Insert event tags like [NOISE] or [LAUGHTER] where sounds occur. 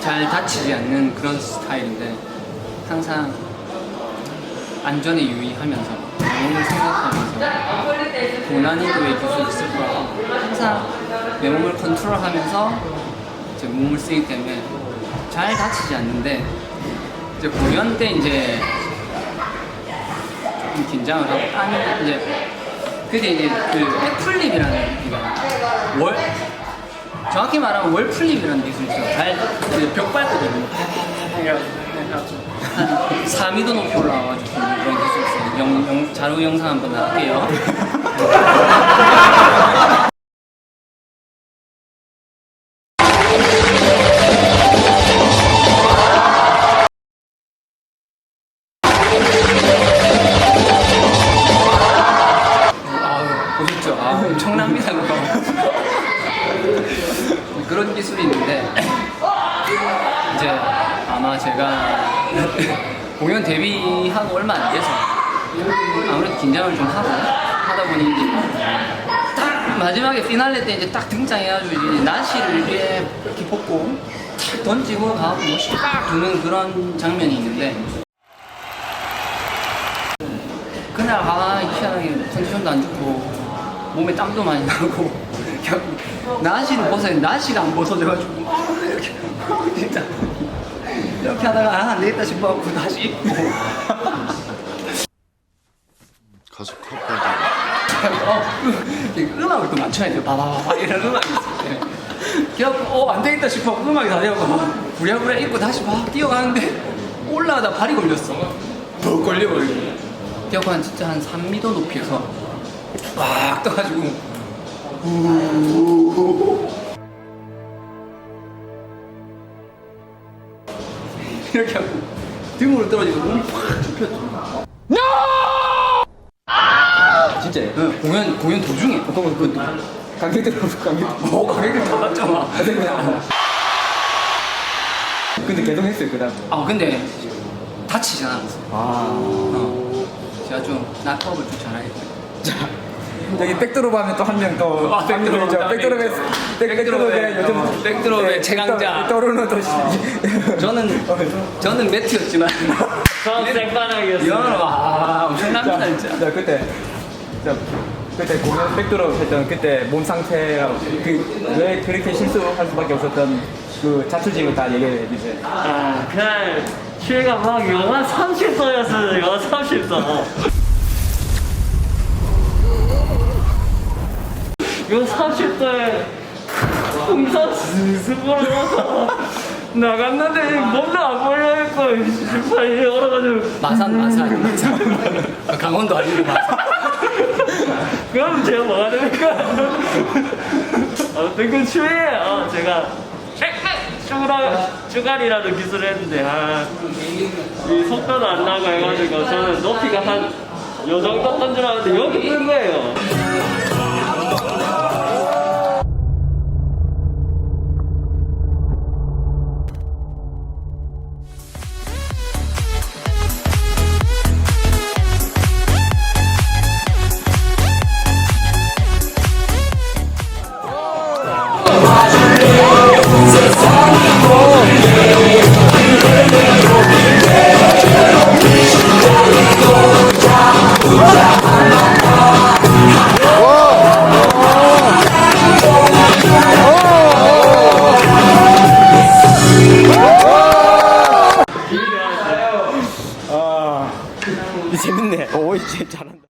잘 다치지 않는 그런 스타일인데 항상 안전에 유의하면서 몸을 생각하면서 고난이도의 기술이 있을 거라고 항상 내 몸을 컨트롤하면서 이제 몸을 쓰기 때문에 잘 다치지 않는데 이제 공연 때 이제 좀 긴장을 하고 땀이 이제 그게 이제 그 백플립이라는 기가 월 정확히 말하면 월플립이라는 기술이 있어요. 잘벽 밟거든요. 해가지고 한 4미도 높이 올라와가지고 그런 기술이 있어요. 영, 영, 자료 영상 한번 나갈게요. [LAUGHS] 그런 기술이 있는데, 이제 아마 제가 [LAUGHS] 공연 데뷔하고 얼마 안 돼서 아무래도 긴장을 좀 하고 하다 보니 이제 딱 마지막에 피날레 때 이제 딱 등장해가지고 이제 나시를 이렇게, 벗고 탁 던지고 가고 멋있게 딱 두는 그런 장면이 있는데 그날 아 희한하게 컨디션도 안 좋고 몸에 땀도 많이 나고 나시를 벗어야 나시가 안 벗어져가지고. 아, 이렇게. 진짜 이렇게 하다가 아, 안 되겠다 싶어갖고 다시 입고. 가서 컵까지. 어, 이 음악을 또 맞춰야 돼요. 바바바바 이런 음악이 때. 그래갖고 어, 안 되겠다 싶어 음악이 다 되고 막 부랴부랴 입고 다시 막 뛰어가는데 올라가다 발이 걸렸어. 더 걸려버리고. 그래갖고 한 진짜 한 3m 높이에서 막 떠가지고 [LAUGHS] 이렇게 하고 등으로 떨어지고 몸이 팍 좁혔죠. 진짜요? 응, 공연 공연 도중에. 그건 그 관객들 관객. 어 관객들 다 봤잖아. 근데 계속 했어요 그다음. 아 근데 다치진 않았어요. 아. 어. 제가 좀 낙법을 좀 잘하겠죠. 자 여기 백드롭 하면 또 한 명 또. 아, 백드롭. 백드롭. 백드롭의, 어, 요즘 백드롭의 네, 최강자. 떠- 떠오르는 또. 시- [LAUGHS] 저는 저는 매트였지만 [LAUGHS] 저는 생바닥이었어요. 이거는 와 엄청납니다 진짜. 자 그때 자 그때 공연 백드롭 했던 그때 몸 상태가 그왜 그렇게 실수할 수밖에 없었던 그 자초지을 다 얘기해 주세요. 아, 그날 추위가 막 영하 30도였어요. 영하 30도. 영하 30도에 풍선 스스로 나갔는데 몸도 안 벌려있고 지팡이 얼어가지고 마산 마산 마산. 아, 강원도 아니고 마산. 그럼 제가 뭐가 됩니까? 아무튼 그 추위에 어, 제가 쭈라, 쭈가리라는 기술을 했는데 아, 이 속도도 안 나고 해가지고 저는 높이가 한 요 정도 던줄 알았는데 여기 뜬 거예요.